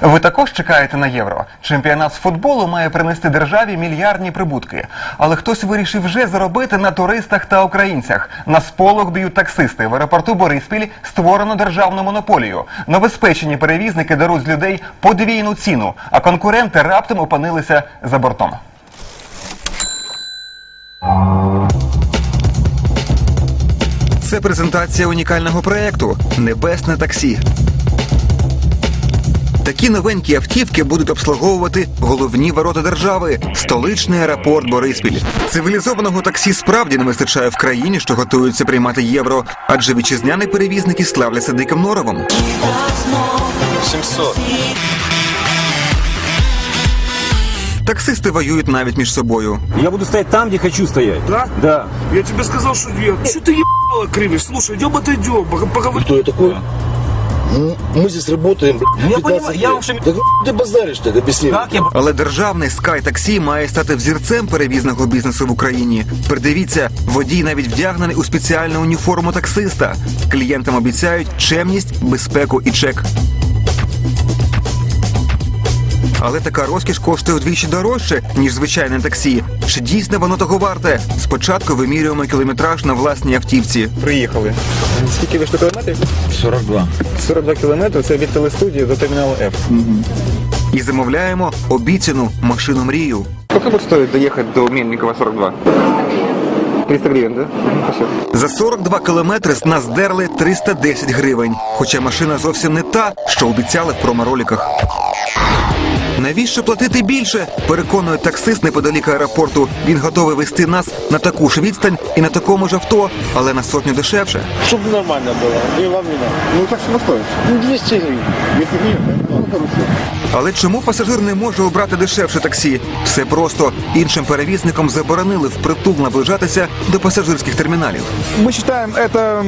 Ви також чекаєте на євро. Чемпіонат з футболу має принести державі мільярдні прибутки. Але хтось вирішив вже заробити на туристах та українцях. На сполох б'ють таксисти. В аеропорту Бориспіль створено державну монополію. Новоспечені перевізники даруть з людей подвійну ціну, а конкуренти раптом опинилися за бортом. Це презентація унікального проєкту Небесне таксі. Такі новенькі автівки будуть обслуговувати головні ворота держави столичний аеропорт Бориспіль. Цивілізованого таксі справді не вистачає в країні, що готуються приймати євро, адже вітчизняні перевізники славляться диким норовом. 700. Таксисти воюють навіть між собою. Я буду стоять там, где хочу стоять. Да? Да. Я тебе сказал, что я... Что ты ебало кривишь? Слушай, идем отойдем, пог- поговорим. Кто я такой? Ну, Мы здесь работаем, блядь, Я 15 понимаю, я лет. вообще- Так ты базаришь так, объясни. Как я... Але державний Sky Таксі має стати взірцем перевізного бізнесу в Україні. Придивіться, водій навіть вдягнений у спеціальну уніформу таксиста. Клієнтам обіцяють чемність, безпеку і чек. Але така розкіш коштує вдвічі дорожче, ніж звичайне таксі. Чи дійсно воно того варте? Спочатку вимірюємо кілометраж на власній автівці. Приїхали. Скільки ви кілометрів? 42. 42 кілометри це від телестудії до терміналу F. І замовляємо обіцяну машину мрію. Сколько будет стоить доехать до Мельникова 42? 300 гривень, да? За 42 кілометри з нас дерли 310 гривень. Хоча машина зовсім не та, що обіцяли в промороліках. Навіщо платити більше? Переконує таксист неподалік аеропорту. Він готовий вести нас на таку ж відстань і на такому ж авто, але на сотню дешевше. Щоб нормально було, і вам не надо. Ну так що стоїть? Ну, 200 гривен. 200 гривень, ну хорошо. Але чому пасажир не може обрати дешевше таксі? Все просто іншим перевізникам заборонили впритул наближатися до пасажирських терміналів. Мы считаем это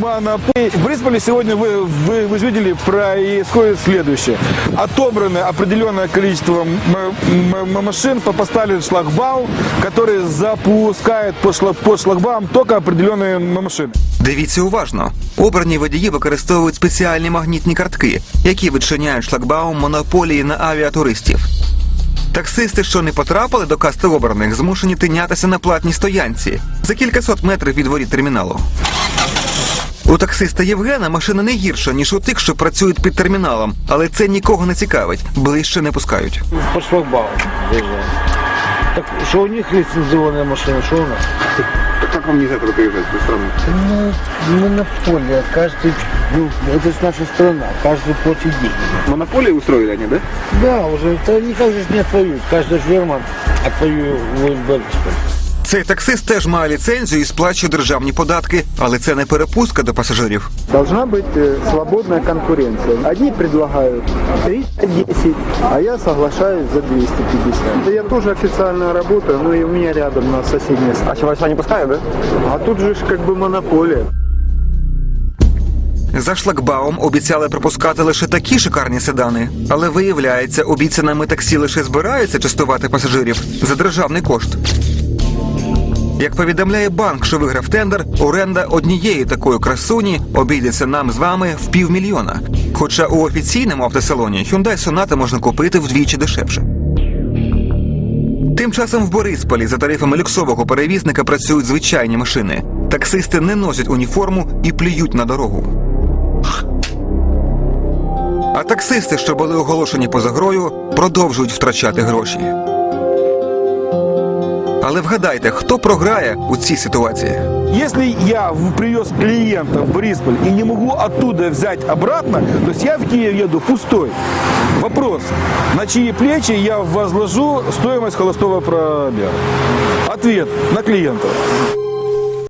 монополией. В Брисболе сегодня вы, вы, вы видели, происходит следующее. Отобрано определенное количество м- м- м- машин, по- поставили шлагбаум, который запускает по, шла- по шлагбаум только определенные м- машины. Дивіться уважно. Обрані водії використовують спеціальні магнітні картки, які відчиняють шлагбаум монополії на авіатуристів. Таксисти, що не потрапили до касти обраних, змушені тинятися на платній стоянці за кількасот метрів від воріт терміналу. У таксиста Євгена машина не гірша, ніж у тих, що працюють під терміналом, але це нікого не цікавить, ближче не пускають. По заезжаем. Так что у них лицензионная машина, что у нас? Як вам нельзя туди приїжджати з сторони? Ну, монополия. Каждый, ну, это же наша страна. Каждый платит деньги. Монополію устроїли вони, да? Да, уже, это никак же ж не отвоюют. Каждая ферма отвоюет в Борисполь. Цей таксист теж має ліцензію і сплачує державні податки, але це не перепустка до пасажирів. Должна быть э, свободная конкуренция. Одни предлагают 310, а я соглашаюсь за 250. Я тоже официально работаю, но и у меня рядом на соседней станции. А чи вас не пускають, да? А тут же ж как бы монополия. За шлагбаум обіцяли пропускати лише такі шикарні седани, але виявляється, обіцяними таксі лише збираються частувати пасажирів за державний кошт. Як повідомляє банк, що виграв тендер, оренда однієї такої красуні обійдеться нам з вами в півмільйона. Хоча у офіційному автосалоні Hyundai Sonata можна купити вдвічі дешевше. Тим часом в Борисполі за тарифами люксового перевізника працюють звичайні машини. Таксисти не носять уніформу і плюють на дорогу. А таксисти, що були оголошені поза грою, продовжують втрачати гроші. Але вгадайте, хто програє у цій ситуації? Если я в- привез клиента в Борисполь и не могу оттуда взять обратно, то есть я в Киев еду пустой. Вопрос, на чьи плечи я возложу стоимость холостого пробега? Ответ, на клиента.